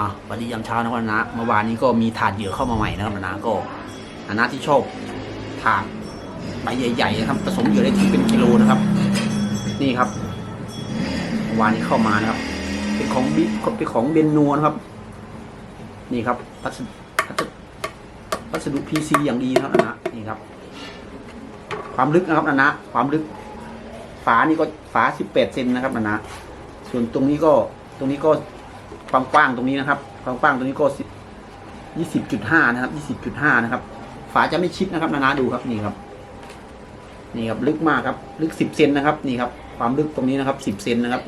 อะวัสดียามเช้านะครับนะเมื่อวานนี้ก็มีถาดเหยื่อเข้ามาใหม่นะครับนะก็นะที่ชอบถาดใบใหญ่ๆนะครับผสมเหยื่อได้ที่เป็นกิโลนะครับ นี่ครับเมื่อวานนี้เข้ามานะครับ เป็นของบิ๊กเป็นของเบนนัวนะครับ นี่ครับพัสดุพัสดุพัสดุพีซีอย่างดีนะครับนะนี่ครับ ความลึกนะครับนะนะความลึก ฝานี่ก็ฝาสิบแปดเซนนะครับนะนะส่วนตรงนี้ก็ตรงนี้ก็ ความกว้างตรงนี้นะครับ ความกว้างตรงนี้ก็ยี่สิบจุดห้านะครับยี่สิบจุดห้านะครับ ฝาจะไม่ชิดนะครับนะนะดูครับนี่ครับ นี่ครับลึกมากครับ ลึกสิบเซนนะครับ นี่ครับ ความลึกตรงนี้นะครับสิบเซนนะครับ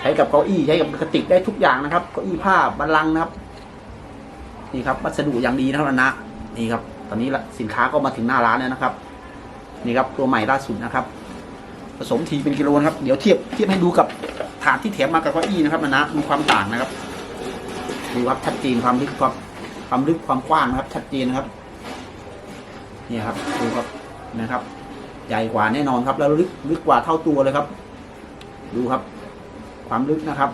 ใช้กับเก้าอี้ใช้กับกระติกได้ทุกอย่างนะครับเก้าอี้ผ้าบันลังก์นะครับ นี่ครับ วัสดุอย่างดีนะครับนะนะนี่ครับ ตอนนี้สินค้าก็มาถึงหน้าร้านแล้วนะครับ นี่ครับตัวใหม่ล่าสุดนะครับ ผสมทีเป็นกิโลนะครับ เดี๋ยวเทียบเทียบให้ดูกับ ถาดที่แถมมากับเก้าอี้นะครับนะนะมีความต่างนะครับดูครับชัดเจนความลึกความความลึกความกว้างนะครับ ชัดเจนนะครับนี่ครับดูครับนะครับ ใหญ่กว่าแน่นอนครับ แล้วลึกลึกกว่าเท่าตัวเลยครับ ดูครับ ความลึกนะครับ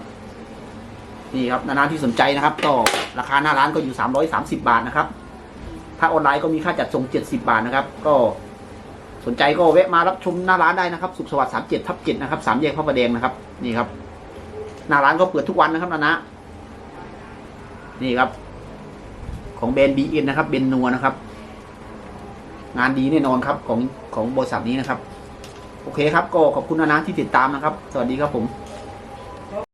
นี่ครับนานาที่สนใจนะครับก็ราคาหน้าร้านก็อยู่ 330 บาทนะครับ ถ้าออนไลน์ก็มีค่าจัดส่ง 70 บาทนะครับ ก็ สนใจก็แวะมารับชมหน้าร้านได้นะครับ สุขสวัสดิ์สามเจ็ดทับเจ็ดนะครับสามแยกพระประแดงนะครับ นี่ครับ หน้าร้านก็เปิดทุกวันนะครับนานะ นี่ครับ ของแบรนด์บีเอ็นนะครับเบนนัวนะครับ งานดีแน่นอนครับของของบริษัทนี้นะครับ โอเคครับก็ขอบคุณนานะที่ติดตามนะครับ สวัสดีครับผม